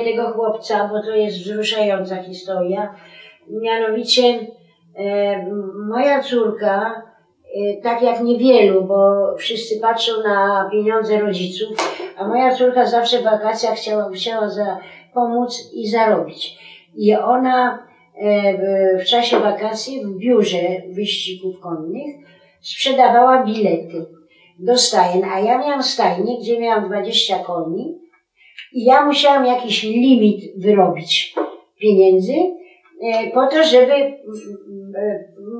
tego chłopca, bo to jest wzruszająca historia. Mianowicie e, moja córka, e, tak jak niewielu, bo wszyscy patrzą na pieniądze rodziców, a moja córka zawsze w wakacjach chciała, chciała za, pomóc i zarobić. I ona e, w, czasie wakacji w biurze wyścigów konnych sprzedawała bilety do stajen, a ja miałam stajnię, gdzie miałam 20 koni i ja musiałam jakiś limit wyrobić pieniędzy e, po to, żeby e,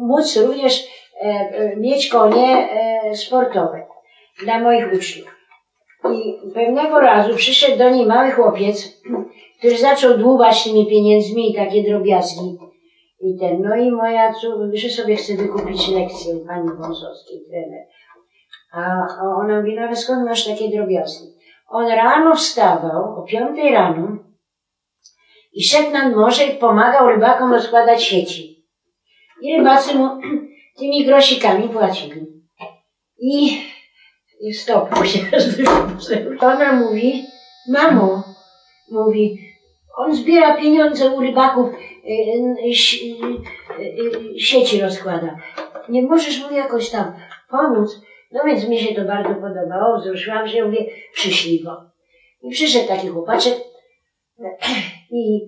móc również e, mieć konie sportowe dla moich uczniów. I pewnego razu przyszedł do niej mały chłopiec, który zaczął dłubać tymi pieniędzmi i takie drobiazgi. I ten, no i moja córka, sobie chce wykupić lekcję pani Wąsowskiej, trener. A ona mówi, no ale skąd masz takie drobiazgi? On rano wstawał, o piątej rano i szedł nad morze i pomagał rybakom rozkładać sieci. I rybacy mu tymi grosikami płacili. I, i stop mu się Ona mówi, mamo, mówi, on zbiera pieniądze u rybaków, y, y, y, sieci rozkłada. Nie możesz mu jakoś tam pomóc? No więc mi się to bardzo podobało, wzruszyłam się, mówię, przyszli go. I przyszedł taki chłopaczek i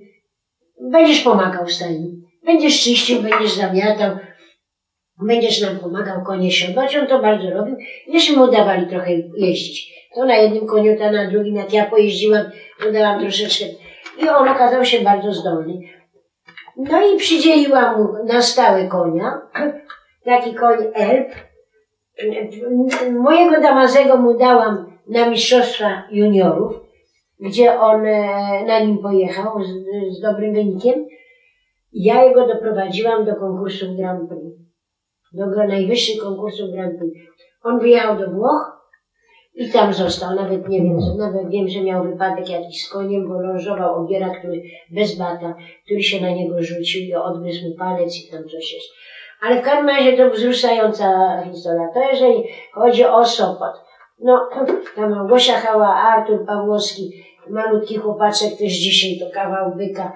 będziesz pomagał stajni. Będziesz czyścił, będziesz zamiatał, będziesz nam pomagał konie siodać. On to bardzo robił. Jeszcze mu dawali trochę jeździć. To na jednym koniu, to na drugim. Jak ja pojeździłam, to dałam troszeczkę. I on okazał się bardzo zdolny. No i przydzieliłam mu na stałe konia, taki koń Elb, Mojego Damazego mu dałam na mistrzostwa juniorów, gdzie on e, na nim pojechał z, z dobrym wynikiem. Ja jego doprowadziłam do konkursu Grand Prix, do najwyższych konkursów Grand Prix. On wyjechał do Włoch i tam został. Nawet nie wiem, nawet wiem, że miał wypadek jakiś z koniem, bo lążował ogiera, który bez bata, który się na niego rzucił i odgryzł mu palec i tam coś jest. Ale w każdym razie to wzruszająca historia. To jeżeli chodzi o Sopot. No, tam Małgosia Hała, Artur Pawłowski, malutki chłopaczek też dzisiaj to kawał byka.